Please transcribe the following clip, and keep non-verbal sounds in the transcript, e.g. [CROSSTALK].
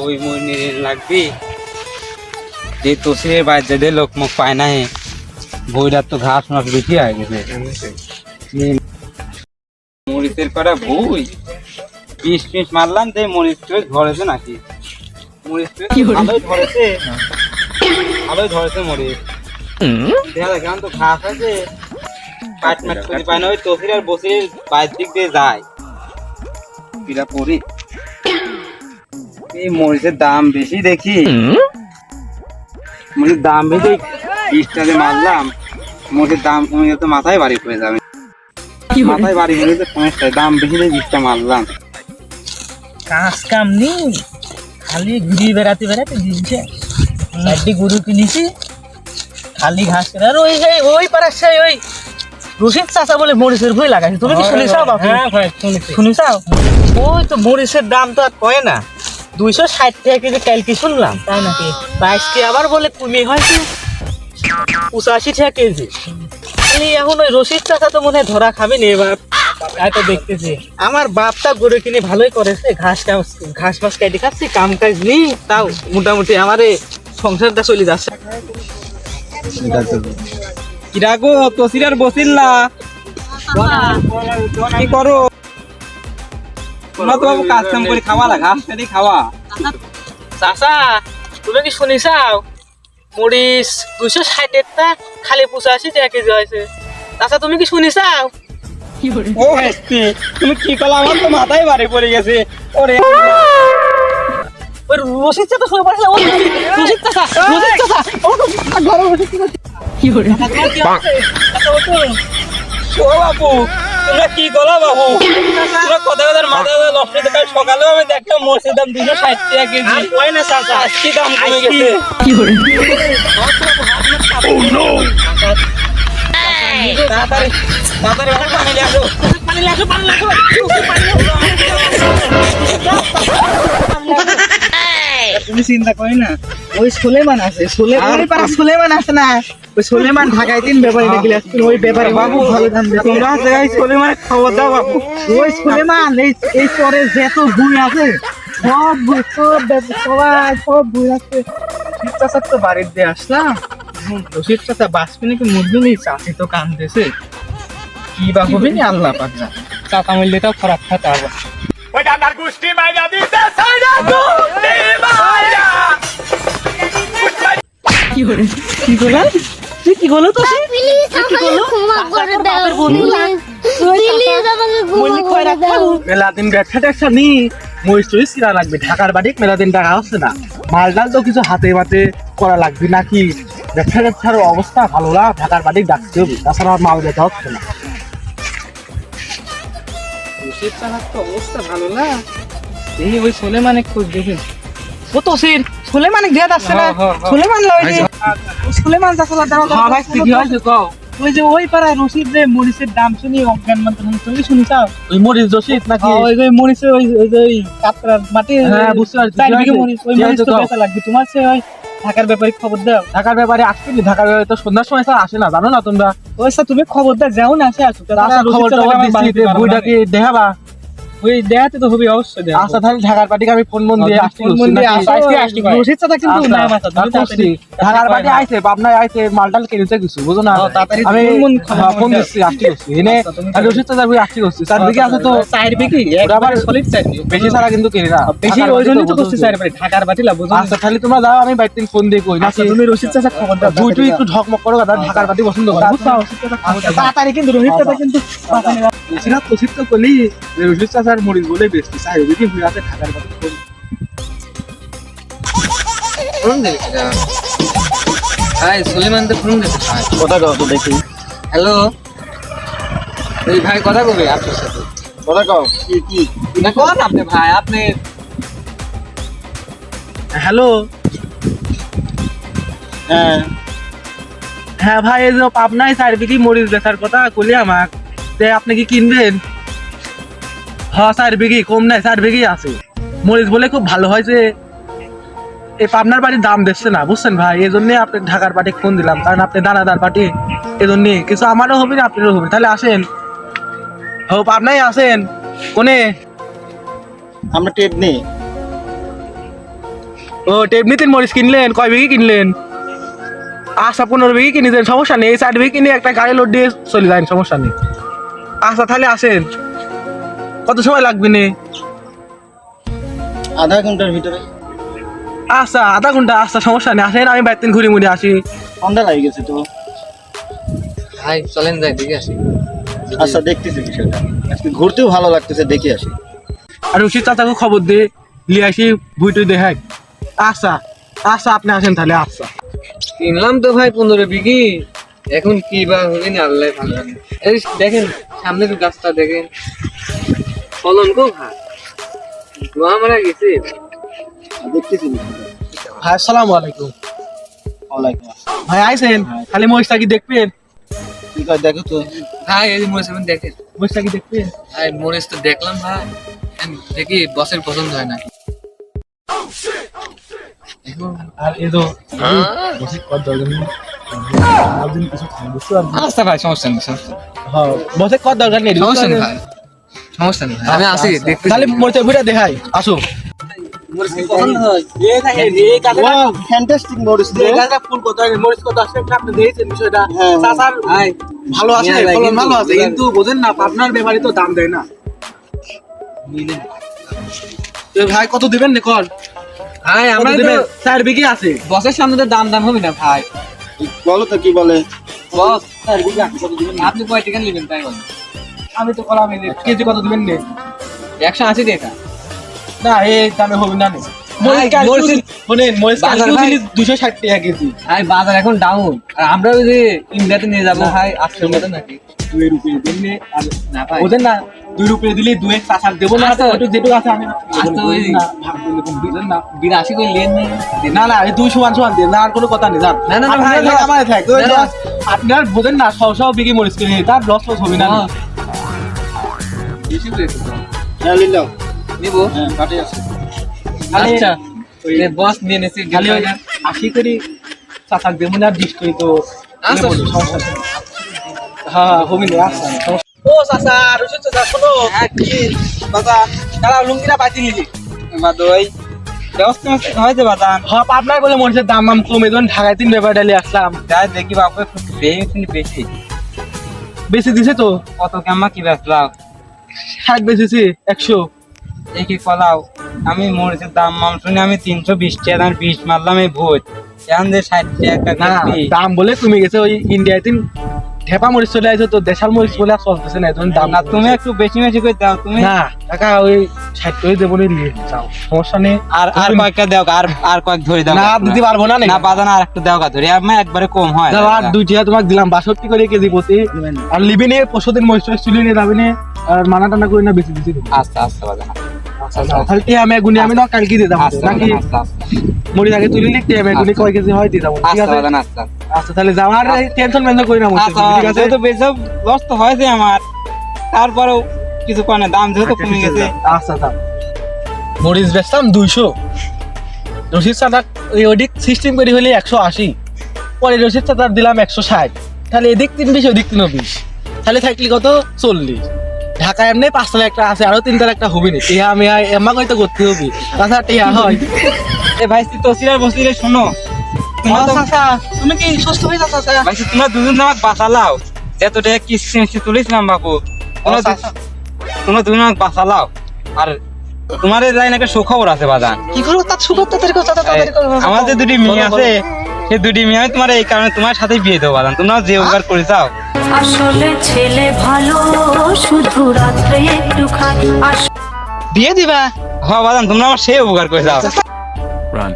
ওই মই নিয়ে লাগবি। যে তোষের বাইরে যে লোক মুখ পায় না বইটার তো ঘাস মাস বেশি হয়ে গেছে। মরিচের করা বই। বিষ পিস মারলাম যে মরিচ তো ধরেছে নাকি? মরিচ তো ভালোই ধরেছে। ভালোই ধরেছে মরিচ। দেখা তো ঘাস আছে। কাট মাট করে পায় না ওই তসির আর বসির বাইরের দিক দিয়ে যায়। কিরা পড়ি। এই মরিচের দাম বেশি দেখি। মরিচের দাম বেশি বিশটাতে মারলাম। মরিচের দাম কমে গেলে তো মাথায় বাড়ি পড়ে যাবে। মাথায় বাড়ি পড়ে তো সমস্যা দাম বেশি দিয়ে বিশটা মারলাম। কাজ কাম নেই। খালি ঘুরি বেড়াতে বেড়াতে দিনছে। চারটি গরু কিনেছি। খালি ঘাস কেটে আর ওই সেই ওই পাড়ার সেই ওই রশিদ চাচা বলে মরিচের ভুই লাগাইছে। তুমি কি শুনেছাও বাপু? শুনেছাও? ওই তো মরিচের দাম তো আর কয় না। দুইশো ষাট টাকা কেজি কালকে শুনলাম, তাই নাকি? আজকে আবার বলে কমে হয়তো পঁচাশি টাকা কেজি। এখন ওই রশিদ চাচা তো মনে হয় ধরা খাবে নি এবার। তাই তো দেখতেছি। আমার বাপটা গরু কিনে ভালোই করেছে, ঘাস ঘাস ফাস কেটে খাচ্ছি, কাম কাজ নেই, তাও মোটামুটি আমার সংসারটা চলে যাচ্ছে। কিরা গো তসির আর বসিল না কি করো? তোমরা তো বাবু কাজ কাম করে খাওয়া না ঘাস কাটি খাওয়া। চাচা তুমি কি শুনিছাও? মরিচ দুইশো ষাটের টা খালি পঁচাশি টাকা কেজি হয়েছে। চাচা তুমি কি শুনিছাও? ও হেস্তি তুমি কি করলা আমার তো মাথায় বাড়ি পড়ে গেছে। ওরে ওই রশিদ চাচা শুনে পারছিল ও রশিদ চাচা রশিদ চাচা ও ঘরে রশিদ চাচা। কি করে চাচা ওঠো। ও বাবু তোমরা কি করলা বাবু? তোমরা কথা কথা মাথা নষ্ট হতে পারে। সকালেও আমি দেখলাম মরসের দাম দুশো ষাট টাকা কেজি। কয় না চাচা আজকে দাম কমে গেছে। তাড়াতাড়ি তাড়াতাড়ি আমার পানি আসো। পানি লাগো পানি লাগো তুমি চিন্তা করি না। ওই সুলেমান আছে। সুলেমান ওই পাড়া সুলেমান আছে না। ওই সুলেমান ঢাকায় তিন ব্যাপারী নাকি আসছিল। ওই ব্যাপারী বাবু ভালো দাম দেয়। তোমরা জায়গায় চলে মানে খবর দাও বাবু। ওই সুলেমান এই এই চরে যত ভুঁই আছে সব সব সবাই সব ভুঁই আছে। রশিদ চাচার তো বাড়ির দিয়ে আসলাম বাঁচবে নাকি নেই চাষি তো কান দেশে কি বা হবে নি আল্লাহ পাক জানে। তাও খারাপ খাতে আবার কি করে কি করলেন তুই কি করল তো ক্ষমা করে দাও প্লিজ আমাকে ক্ষমা করে দাও। মেলাদিন ব্যবসা ট্যাবসা নি টরিচ কিনা লাগবে ঢাকার বাড়ি মেলাদিন টাকা হচ্ছে না। মাল ডাল তো কিছু হাতে মাতে করা লাগবে নাকি? ব্যবসা অবস্থা ভালো না ঢাকার বাড়ি ডাকতে হবে তাছাড়া মাল যেতে হচ্ছে না। তো অবস্থা ভালো না। এই ওই সোলেমানে খোঁজ দেখেন ও সোলেমানে দেয়া যাচ্ছে না। হ্যাঁ, হ্যাঁ, হ্যাঁ। সোলেমান লয় যে ওই দাও হ্যাঁ ভাই কি হয়েছে কও। ওই যে ওই পাড়ায় রশিদ যে মরিচের দাম শুনি অজ্ঞান তুমি শুনি চাও? ওই মরিচ রশিদ নাকি? ওই যে মরিচের ওই ওই ওই কাতরার মাটি হ্যাঁ, বুঝতে পারছি। চার কি বিঘে মরিচ ওই মরিচ তো? বেচা লাগবে। তোমার সে ওই ঢাকার ব্যাপারে খবর দাও? ঢাকার ব্যাপারে আসছিলি ঢাকার ব্যাপারে তো সন্ধ্যার সময় স্যার আসে না জানো না তোমরা? ওই স্যার তুমি খবর দাও যাও না আসে আসো আচ্ছা খবর দিচ্ছি বইটা কি দেখাবা? ওই দেখাতে তো হবে অবশ্যই দেখাবো। আচ্ছা তাহলে ঢাকার আমি ফোন মন দিয়ে ফোন আসছি মন দিয়ে আসো, আজকে আসছি। রশিদ চাচা কিন্তু আচ্ছা, তুমি তারপর তাড়াতাড়ি- ঢাকার আইছে পাবনায় আইছে মালটাল কিনেছে কিছু বুঝো না? তাড়াতাড়ি আমি ফোন মন হ্যাঁ, ফোন। দিচ্ছি আসছি এনে আচ্ছা, রশিদ আসছি চার বিঘে আছে তো চার বিঘি আবার সলিড চার বেশি ছাড়া কিন্তু কিনি না। বেশি ওই বাড়ি জন্যই তো করছি। চার ঢাকার লাভ বুঝো আচ্ছা তাহলে তোমরা যাও আমি ফোন দিয়ে কই আচ্ছা তুমি রশিদ চাচা খবর দাও দুই টুই একটু করো দাদা ঢাকার বাড়ি পছন্দ করো। আচ্ছা, তাড়াতাড়ি কিন্তু চাচা কিন্তু না। তো করলি যে রশিদ মরিচ বলে। ঢাকার ভাই সুলেমান তো ফোন দিতে কথা কও তো দেখি। হ্যালো? এই ভাই কথা কবে আপনার সাথে? কথা কও কি কি? না কোন আপনি ভাই আপনি হ্যালো? হ্যাঁ। হ্যাঁ ভাই এই যে পাবনায় চার বিঘি মরিচ বেচার কথা কলি আমাক যে আপনি কি কিনবেন? হ্যাঁ চার বিঘি কম নাই চার বিঘি আছে। মরিচ বলে খুব ভালো হয়েছে এই পাবনার বাড়ির দাম দিচ্ছে না বুঝছেন ভাই? এই জন্যে আপনি ঢাকার ফোন দিলাম কারণ আপনি দানাদার এই জন্যে কিছু আমারও হবে না আপনারও হবে তাহলে আসেন। হো পাবনায় আসেন। কোনে? আমরা টেপ নেই। ও এমনিতে মরিচ কিনলেন কয় বিঘি কিনলেন? আচ্ছা পনেরো বিঘি কিনে দেন সমস্যা নেই। এই ষাট বিঘি কিনে একটা গাড়ি লোড দিয়ে চলে যান সমস্যা নেই। আচ্ছা তাহলে আসেন। কত সময় লাগবে নে? আধা ঘণ্টার ভিতরে। আচ্ছা আধা ঘণ্টা আচ্ছা সমস্যা নেই। আসেন আমি বাইর দিন ঘুরে মুড়ে আসি। সন্ধ্যা লাগে গেছে তো। ভাই চলেন যাই দেখে আসি। আচ্ছা দেখতেছি বিষয়টা। আজকে ঘুরতেও ভালো লাগতেছে দেখে আসি। আর রশিদ চাচাকে খবর দে লিয়ে আসি বুইটুই দেখাই আচ্ছা আচ্ছা আপনি আসেন তাহলে আচ্ছা। কিনলাম তো ভাই পনেরো বিঘি। এখন কি বা হবে না আল্লাহ ভালো। এই দেখেন সামনে তো গাছটা দেখেন। ফলন খুব ভালো ধোয়া মারা গেছে। দেখতেছি। ভাই আসসালামু আলাইকুম। ওয়ালাইকুম ভাই আইসেন খালি মহিষটা কি দেখবেন? ঠিক আছে দেখো তো। ভাই এই মরিচ এখন দেখেন মহিষটা কি দেখবেন? ভাই মরিচ তো দেখলাম ভাই। দেখি বসের পছন্দ হয় না আর এই তো বসে কত দরকার নেই আচ্ছা ভাই সমস্যা নেই সমস্যা নেই। হ্যাঁ বসে কত দরকার নেই সমস্যা নেই সমস্যা নেই। ভাই। আমি আসি দেখতে খালি মরিচের ভিড়ে দেখাই আসো। হ্যাঁ। চাচার ভাই ভালো আছে নিয়ে ভাই, ফলন কিন্তু ভালো আছে। কিন্তু বোঝেন না পাবনার ব্যাপারে তো দাম দেয় না। ভাই কত দিবেন নে ভাই আমরা দিবেন? চার বিঘি আছে। বসের সামনে তো দাম দাম হবে না ভাই। বলো তো কি বলে? বস আপনি কয় টাকা নেবেন তাই বলেন। আমি তো কলাম কেজি কত দিবেন নে একশো আশি টাকা না এই দামে হবে না। দুশো ষাট টাকা কেজি। বাজার এখন ডাউন আর আমরা যদি ইন্ডিয়াতে নিয়ে যাব ভাই আটশো মতো নাকি? দুই রুপিয়ে দিন আর না ভাই। বোঝেন না দুই রুপিয়ে দিলে দুই এক চাষার দেবো না। ওটু যেটুকু আছে আমি ওই- না ভাগ দিলে কম বুঝলেন না। বিরাশি করে লেন না। না দুই সমান সমান দিয়ে না আর কোনো কথা নেই জান না, না, না, আপনার ভাই, আমার থাক বোঝেন না সব সব মরিচ কিনে তার লস লস হবে না। বেশি করে। হ্যাঁ নিবো? হ্যাঁ কাটে আছে। আচ্ছা বস নিয়ে নিয়েছি খালি আশি করি চাষাক দেবো না বিশ করি তো আচ্ছা। সমস্যা। হ্যাঁ হবে না আচ্ছা। ও চাচা রসুন শোনো। হ্যাঁ কি? লুঙ্গিটা নিলি। আপনার বলে মরিচের দাম দাম কমে যখন ঢাকায় তিন ব্যাপার ডালি আসলাম। যাই দেখি বাপু বেশি বেশি। বেশি দিছে তো? কত কেমন কি বেচলাম ষাট বেঁচেছি একশো। একে কলাও। আমি মরিচের দাম মাম শুনে আমি তিনশো বিশ টাকা দাম বিশ মারলাম এই ভোট। এখন যে ষাট টাকা দাম বলে তুমি গেছো ওই ইন্ডিয়ায় ঢেপা মরিচ চলে আসছে তো দেশাল মরিচ বলে চলতেছে না এখন দাম না তুমি একটু বেশি বেশি করে দাও তুমি না টাকা ওই ষাট করে দেবো নি নিয়ে যাও। সমস্যা নেই। আর আর কয়েকটা দাও আর আর কয়েক ধরে দাও। না দিতে পারব না না? বাদান আর একটু দাও ধরে আমি একবারে কম হয়। দাও আর দুই টিয়া তোমাকে দিলাম বাষট্টি করে কেজি প্রতি আর লিবি নিয়ে পরশু দিন মরিচ চুলি নিয়ে যাবি নিয়ে আর মানা টানা করে না বেশি দেবো? আস্তে আস্তে তাহলে আমি গুনি আমি না কালকে দিয়ে যাব আস্তে নাকি মরিচ আগে তুলি লিখ আমি গুনি কয় কেজি হয় দিয়ে যাব ঠিক আস্তে আস্তে আচ্ছা তাহলে যাওয়ার টেনশন মেনশন করি না আচ্ছা ঠিক আছে? যেহেতু বেসব লস তো হয়েছে আমার তারপরেও কিছু কনে দাম যেহেতু কমে গেছে। আচ্ছা আচ্ছা মরিচ বেচতাম দুইশো। রসিদ চাটার ওই ওদিক সিস্টেম করে হলে একশো আশি। পরে রসিদ চাটার দিলাম একশো ষাট। তাহলে এদিক তিন বিশ ওদিক তিন বিশ। তাহলে থাকলি কত? চল্লিশ। ঢাকা এমনি পাঁচতলা একটা আছে আরও তিনতলা একটা হবে না। টিহা আমি এমা কইতে করতে হবে। তাছাড়া টিহা হয়। [LAUGHS] এ ভাই তুই তসিলার বসিলে শোনো। তো- তুমি কি সুস্থ হয়ে যাচ্ছ ভাই তোমরা দুজন আমাকে বাঁচালাও। যত টাকা কিস্তি মিস্তি তুলেছিলাম বাবু তোমরা দু- চাচা। তোমরা দুজন আমাকে বাঁচালাও। আর তোমার এই লাইন সুখবর আছে বাদান কি করব? তার সুখর তাড়াতাড়ি করো, চাচা আমার যে দুটি মেয়ে আছে সেই দুটি মেয়ে আমি তোমার এই কারণে তোমার সাথে বিয়ে দেবো বাদান তোমরা যে উপকার করে চাও আসলে ছেলে ভালো শুধু রাত্রে একটু খায় বিয়ে দিবা? হ্যাঁ বাদান তোমরা আমার সেই উপকার করে চাও Run.